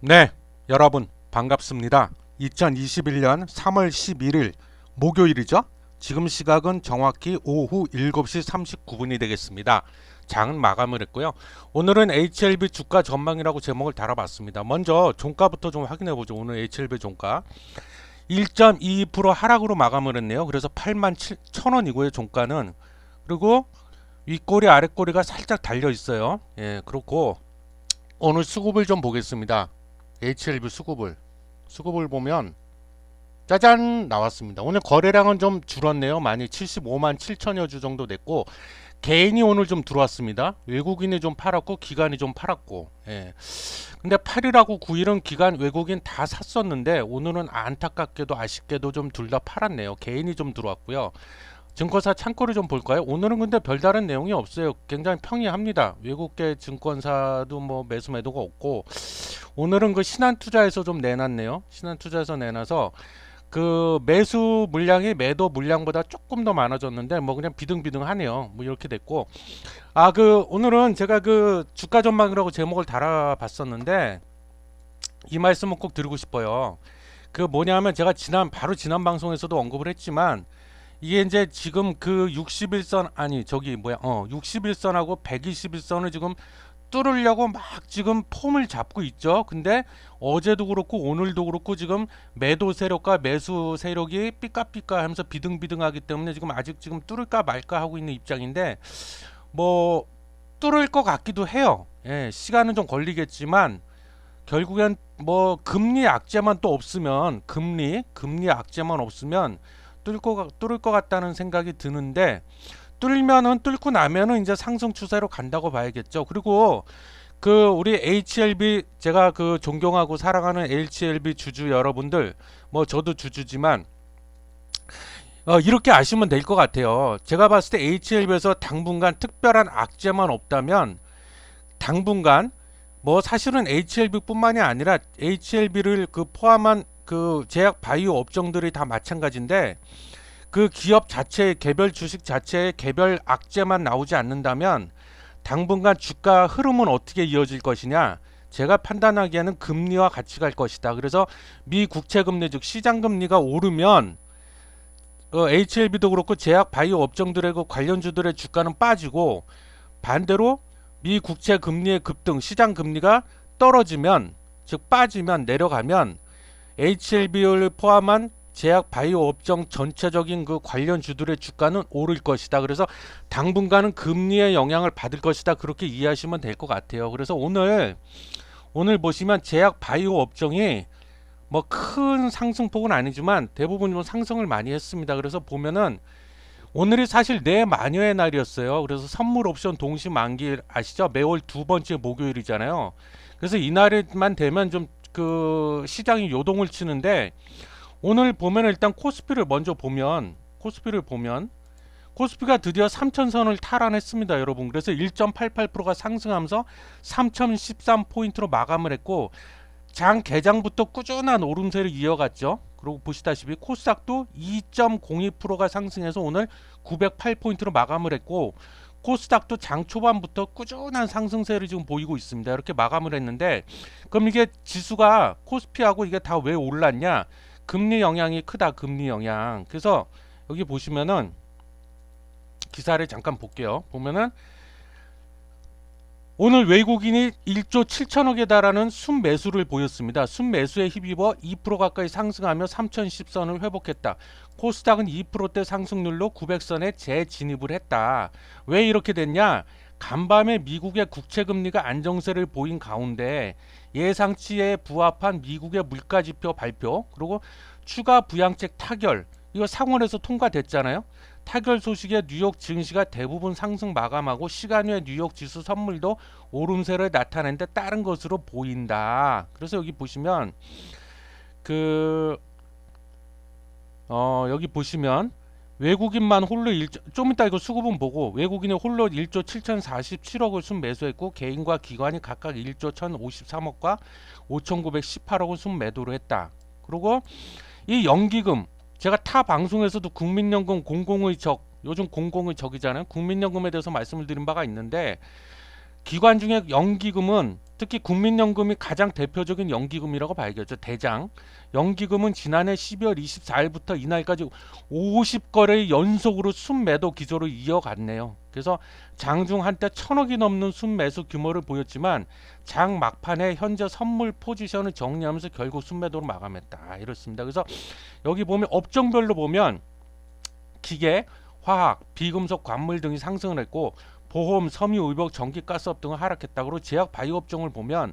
네, 여러분 반갑습니다. 2021년 3월 11일 목요일이죠. 지금 시각은 정확히 오후 7시 39분이 되겠습니다. 장은 마감을 했고요. 오늘은 HLB 주가 전망이라고 제목을 달아봤습니다. 먼저 종가부터 좀 확인해 보죠. 오늘 HLB 종가 1.22% 하락으로 마감을 했네요. 그래서 8만 7천 원이고요. 종가는 그리고 윗꼬리 아랫꼬리가 살짝 달려 있어요. 예, 그렇고 오늘 수급을 좀 보겠습니다. HLB 수급을 수급을 보면 짜잔 나왔습니다. 오늘 거래량은 좀 줄었네요. 많이 75만 7천여 주 정도 됐고 개인이 오늘 좀 들어왔습니다. 외국인이 좀 팔았고 기관이 좀 팔았고. 예. 근데 8일하고 9일은 기관 외국인 다 샀었는데 오늘은 안타깝게도 아쉽게도 좀 둘 다 팔았네요. 개인이 좀 들어왔고요. 증권사 창고를 좀 볼까요? 오늘은 근데 별다른 내용이 없어요. 굉장히 평이합니다. 외국계 증권사도 뭐 매수 매도가 없고 오늘은 그 신한투자에서 좀 내놨네요. 신한투자에서 내놔서 그 매수 물량이 매도 물량보다 조금 더 많아졌는데 뭐 그냥 비등비등하네요. 뭐 이렇게 됐고 아 그 오늘은 제가 그 주가 전망이라고 제목을 달아봤었는데 이 말씀은 꼭 드리고 싶어요. 그 뭐냐면 제가 지난 바로 지난 방송에서도 언급을 했지만 이게 이제 지금 그 61선 아니 저기 뭐야 어 61선하고 121선을 지금 뚫으려고 막 지금 폼을 잡고 있죠. 근데 어제도 그렇고 오늘도 그렇고 지금 매도 세력과 매수 세력이 삐까삐까 하면서 비등비등하기 때문에 지금 아직 지금 뚫을까 말까 하고 있는 입장인데 뭐 뚫을 것 같기도 해요. 예, 시간은 좀 걸리겠지만 결국엔 뭐 금리 악재만 또 없으면 금리 금리 악재만 없으면 거 뚫을 것 같다는 생각이 드는데 뚫면은 뚫고 나면은 이제 상승 추세로 간다고 봐야겠죠. 그리고 그 우리 HLB 제가 그 존경하고 사랑하는 HLB 주주 여러분들 뭐 저도 주주지만 어, 이렇게 아시면 될 것 같아요. 제가 봤을 때 HLB에서 당분간 특별한 악재만 없다면 당분간 뭐 사실은 HLB뿐만이 아니라 HLB를 그 포함한 그 제약 바이오 업종들이 다 마찬가지인데 그 기업 자체 개별 주식 자체에 개별 악재만 나오지 않는다면 당분간 주가 흐름은 어떻게 이어질 것이냐? 제가 판단하기에는 금리와 같이 갈 것이다. 그래서 미 국채 금리 즉 시장 금리가 오르면 어, HLB도 그렇고 제약 바이오 업종들의 그 관련주들의 주가는 빠지고 반대로 미 국채 금리의 급등, 시장 금리가 떨어지면 즉 빠지면 내려가면 HLB를 포함한 제약 바이오 업종 전체적인 그 관련 주들의 주가는 오를 것이다. 그래서 당분간은 금리의 영향을 받을 것이다. 그렇게 이해하시면 될 것 같아요. 그래서 오늘 오늘 보시면 제약 바이오 업종이 뭐 큰 상승폭은 아니지만 대부분 좀 상승을 많이 했습니다. 그래서 보면은 오늘이 사실 내 마녀의 날이었어요. 그래서 선물 옵션 동시 만기 아시죠? 매월 두 번째 목요일이잖아요. 그래서 이날만 되면 좀 그 시장이 요동을 치는데 오늘 보면 일단 코스피를 먼저 보면 코스피를 보면 코스피가 드디어 3000선을 탈환했습니다, 여러분. 그래서 1.88%가 상승하면서 3013포인트로 마감을 했고 장 개장부터 꾸준한 오름세를 이어갔죠. 그리고 보시다시피 코스닥도 2.02%가 상승해서 오늘 908포인트로 마감을 했고 코스닥도 장 초반부터 꾸준한 상승세를 지금 보이고 있습니다. 이렇게 마감을 했는데 그럼 이게 지수가 코스피하고 이게 다 왜 올랐냐? 금리 영향이 크다. 금리 영향. 그래서 여기 보시면은 기사를 잠깐 볼게요. 보면은 오늘 외국인이 1조 7천억에 달하는 순매수를 보였습니다. 순매수에 힘입어 2% 가까이 상승하며 3010선을 회복했다. 코스닥은 2%대 상승률로 900선에 재진입을 했다. 왜 이렇게 됐냐? 간밤에 미국의 국채 금리가 안정세를 보인 가운데 예상치에 부합한 미국의 물가 지표 발표 그리고 추가 부양책 타결 이거 상원에서 통과됐잖아요. 타결 소식에 뉴욕 증시가 대부분 상승 마감하고 시간 후에 뉴욕 지수 선물도 오름세를 나타내는데 따른 것으로 보인다. 그래서 여기 보시면 그 어, 여기 보시면 외국인만 홀로 1조, 좀 이따 이거 수급은 보고 외국인이 홀로 1조 7,047억을 순 매수했고 개인과 기관이 각각 1조 1,053억과 5,918억을 순 매도를 했다. 그리고 이 연기금 제가 타 방송에서도 국민연금 공공의 적 요즘 공공의 적이잖아요. 국민연금에 대해서 말씀을 드린 바가 있는데 기관 중에 연기금은 특히 국민연금이 가장 대표적인 연기금이라고 봐야겠죠. 대장. 연기금은 지난해 12월 24일부터 이날까지 50거래 연속으로 순매도 기조를 이어갔네요. 그래서 장중 한때 천억이 넘는 순매수 규모를 보였지만 장 막판에 현재 선물 포지션을 정리하면서 결국 순매도로 마감했다. 이렇습니다. 그래서 여기 보면 업종별로 보면 기계, 화학, 비금속, 관물 등이 상승을 했고 보험, 섬유, 의복, 전기, 가스업 등은 하락했다. 그리고 제약 바이오 업종을 보면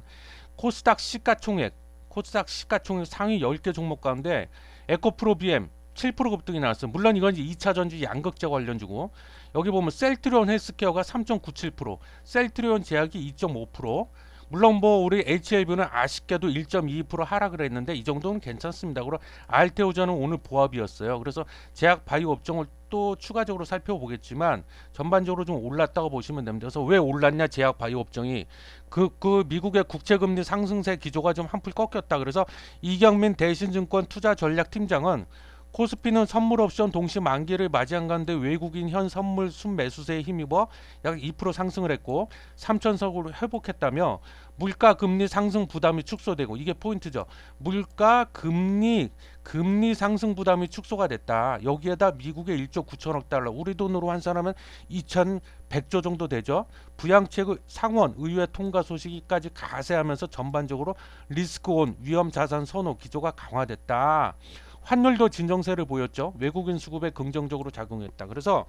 코스닥 시가총액, 코스닥 시가총액 상위 10개 종목 가운데 에코프로 BM 7% 급등이 나왔어요. 물론 이건 이제 2차 전지 양극재 관련주고 여기 보면 셀트리온 헬스케어가 3.97%, 셀트리온 제약이 2.5%, 물론 뭐 우리 HLB는 아쉽게도 1.22% 하락을 했는데 이 정도는 괜찮습니다. 그리고 알테오전은 오늘 보합이었어요. 그래서 제약 바이오 업종을 또 추가적으로 살펴보겠지만 전반적으로 좀 올랐다고 보시면 됩니다. 그래서 왜 올랐냐 제약 바이오 업종이 그, 그 미국의 국채금리 상승세 기조가 좀 한풀 꺾였다. 그래서 이경민 대신증권 투자전략팀장은 코스피는 선물 옵션 동시 만기를 맞이한 가운데 외국인 현 선물 순매수세에 힘입어 약 2% 상승을 했고 3천석으로 회복했다며 물가 금리 상승 부담이 축소되고 이게 포인트죠. 물가 금리 금리 상승 부담이 축소가 됐다. 여기에다 미국의 1조 9천억 달러 우리 돈으로 환산하면 2,100조 정도 되죠. 부양책 상원 의회 통과 소식까지 가세하면서 전반적으로 리스크온 위험 자산 선호 기조가 강화됐다. 환율도 진정세를 보였죠. 외국인 수급에 긍정적으로 작용했다. 그래서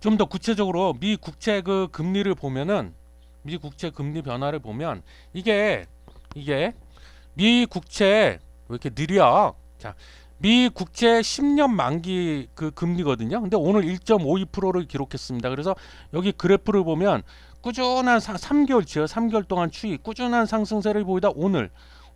좀 더 구체적으로 미 국채 그 금리를 보면은 미 국채 금리 변화를 보면 이게 이게 미 국채 왜 이렇게 느려? 자, 미 국채 10년 만기 그 금리거든요. 근데 오늘 1.52%를 기록했습니다. 그래서 여기 그래프를 보면 꾸준한 상, 3개월치요. 3개월 동안 추이 꾸준한 상승세를 보이다 오늘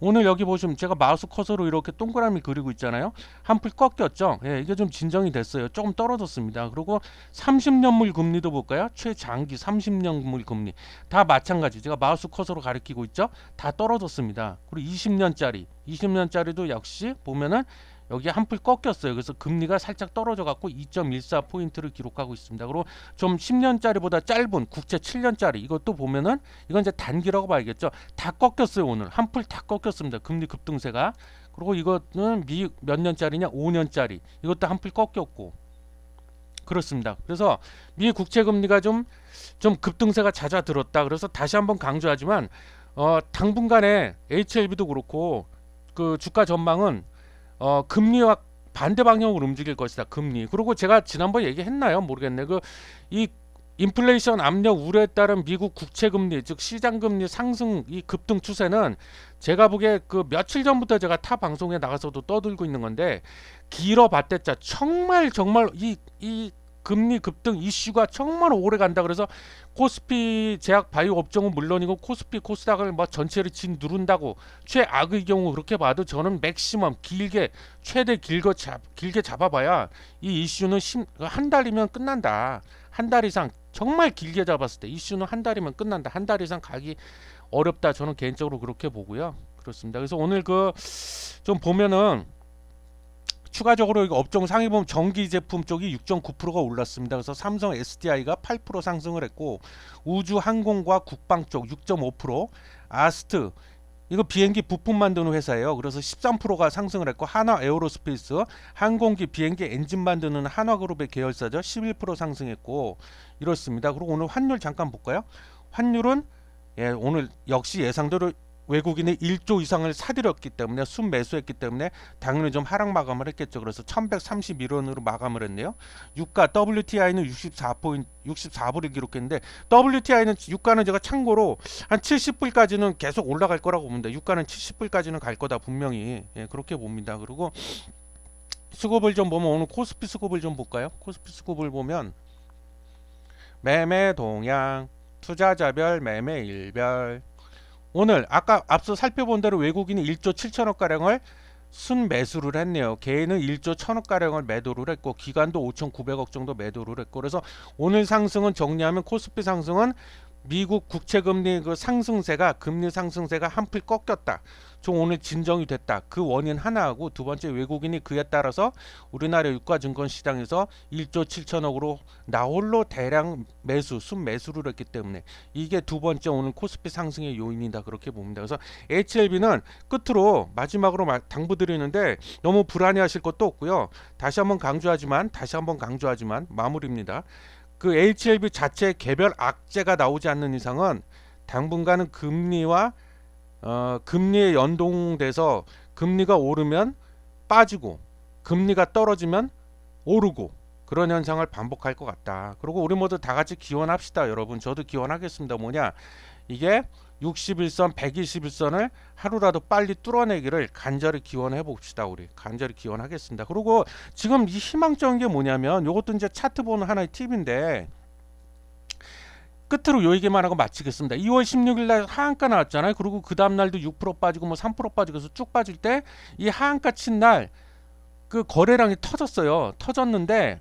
오늘 여기 보시면 제가 마우스 커서로 이렇게 동그라미 그리고 있잖아요. 한풀 꺾였죠. 예, 이게 좀 진정이 됐어요. 조금 떨어졌습니다. 그리고 30년물 금리도 볼까요? 최장기 30년물 금리 다 마찬가지. 제가 마우스 커서로 가리키고 있죠. 다 떨어졌습니다. 그리고 20년짜리, 20년짜리도 역시 보면은 여기 한풀 꺾였어요. 그래서 금리가 살짝 떨어져 갖고 2.14 포인트를 기록하고 있습니다. 그리고 좀 10년짜리보다 짧은 국채 7년짜리 이것도 보면은 이건 이제 단기라고 봐야겠죠. 다 꺾였어요 오늘 한풀 다 꺾였습니다. 금리 급등세가 그리고 이거는 미 몇 년짜리냐 5년짜리 이것도 한풀 꺾였고 그렇습니다. 그래서 미 국채 금리가 좀 좀 급등세가 잦아들었다. 그래서 다시 한번 강조하지만 어 당분간에 HLB도 그렇고 그 주가 전망은 어 금리와 반대 방향으로 움직일 것이다. 금리. 그리고 제가 지난번 얘기했나요? 모르겠네. 그 이 인플레이션 압력 우려에 따른 미국 국채 금리 즉 시장 금리 상승 이 급등 추세는 제가 보기에 그 며칠 전부터 제가 타 방송에 나가서도 떠들고 있는 건데 길어 봤댔자 정말 정말 이 이 금리 급등 이슈가 정말 오래 간다. 그래서 코스피 제약 바이오 업종은 물론이고 코스피 코스닥을 뭐 전체를 진 누른다고 최악의 경우 그렇게 봐도 저는 맥시멈 길게 최대 길거 잡 길게 잡아봐야 이 이슈는 심, 한 달이면 끝난다. 한 달 이상 정말 길게 잡았을 때 이슈는 한 달이면 끝난다. 한 달 이상 가기 어렵다. 저는 개인적으로 그렇게 보고요. 그렇습니다. 그래서 오늘 그 좀 보면은 추가적으로 업종 상위 보면 전기 제품 쪽이 6.9%가 올랐습니다. 그래서 삼성 SDI가 8% 상승을 했고 우주 항공과 국방 쪽 6.5%, 아스트 이거 비행기 부품 만드는 회사예요. 그래서 13%가 상승을 했고 한화 에어로스페이스 항공기 비행기 엔진 만드는 한화그룹의 계열사죠. 11% 상승했고 이렇습니다. 그리고 오늘 환율 잠깐 볼까요? 환율은 예, 오늘 역시 예상대로 외국인이 1조 이상을 사들였기 때문에 순매수했기 때문에 당연히 좀 하락 마감을 했겠죠. 그래서 1131원으로 마감을 했네요. 유가 WTI는 64포인 64불을 기록했는데 WTI는 유가는 제가 참고로 한 70불까지는 계속 올라갈 거라고 봅니다. 유가는 70불까지는 갈 거다 분명히 예, 그렇게 봅니다. 그리고 수급을 좀 보면 오늘 코스피 수급을 좀 볼까요? 코스피 수급을 보면 매매 동향, 투자자별 매매 일별 오늘 아까 앞서 살펴본 대로 외국인이 1조 7천억 가량을 순매수를 했네요. 개인은 1조 1천억 가량을 매도를 했고 기관도 5,900억 정도 매도를 했고 그래서 오늘 상승은 정리하면 코스피 상승은 미국 국채 금리 그 상승세가 금리 상승세가 한풀 꺾였다. 좀 오늘 진정이 됐다. 그 원인 하나하고 두 번째 외국인이 그에 따라서 우리나라 유가 증권 시장에서 1조 7천억으로 나홀로 대량 매수, 순매수를 했기 때문에 이게 두 번째 오늘 코스피 상승의 요인이다 그렇게 봅니다. 그래서 HLB는 끝으로 마지막으로 마- 당부드리는데 너무 불안해하실 것도 없고요. 다시 한번 강조하지만 다시 한번 강조하지만 마무리입니다. 그 HLB 자체 개별 악재가 나오지 않는 이상은 당분간은 금리와 어, 금리에 연동돼서 금리가 오르면 빠지고 금리가 떨어지면 오르고 그런 현상을 반복할 것 같다. 그리고 우리 모두 다 같이 기원합시다, 여러분. 저도 기원하겠습니다. 뭐냐? 이게 61선, 121선을 하루라도 빨리 뚫어내기를 간절히 기원해 봅시다, 우리. 간절히 기원하겠습니다. 그리고 지금 이 희망적인 게 뭐냐면 이것도 이제 차트 보는 하나의 팁인데 끝으로 요 얘기만 하고 마치겠습니다. 2월 16일 날 하한가 나왔잖아요. 그리고 그 다음 날도 6% 빠지고 뭐 3% 빠지고 해서 쭉 빠질 때 이 하한가 친 날 그 거래량이 터졌어요. 터졌는데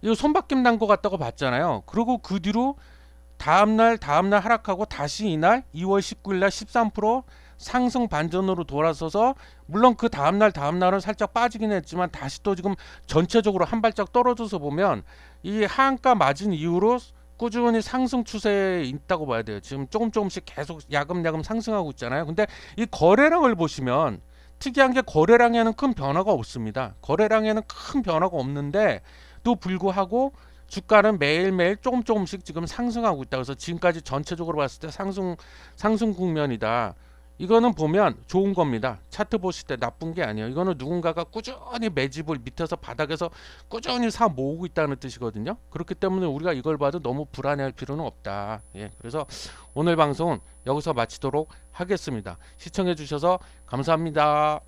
이거 손바뀜 난것 같다고 봤잖아요. 그리고 그 뒤로 다음 날 다음 날 하락하고 다시 이날 2월 19일 날 13% 상승 반전으로 돌아서서 물론 그 다음 날 다음 날은 살짝 빠지긴 했지만 다시 또 지금 전체적으로 한 발짝 떨어져서 보면 이 하한가 맞은 이후로 꾸준히 상승 추세에 있다고 봐야 돼요. 지금 조금 조금씩 계속 야금야금 상승하고 있잖아요. 근데 이 거래량을 보시면 특이한 게 거래량에는 큰 변화가 없습니다. 거래량에는 큰 변화가 없는데 또 불구하고 주가는 매일매일 조금 조금씩 지금 상승하고 있다. 그래서 지금까지 전체적으로 봤을 때 상승 상승 국면이다. 이거는 보면 좋은 겁니다. 차트 보실 때 나쁜 게 아니에요. 이거는 누군가가 꾸준히 매집을 밑에서 바닥에서 꾸준히 사 모으고 있다는 뜻이거든요. 그렇기 때문에 우리가 이걸 봐도 너무 불안해할 필요는 없다. 예. 그래서 오늘 방송은 여기서 마치도록 하겠습니다. 시청해 주셔서 감사합니다.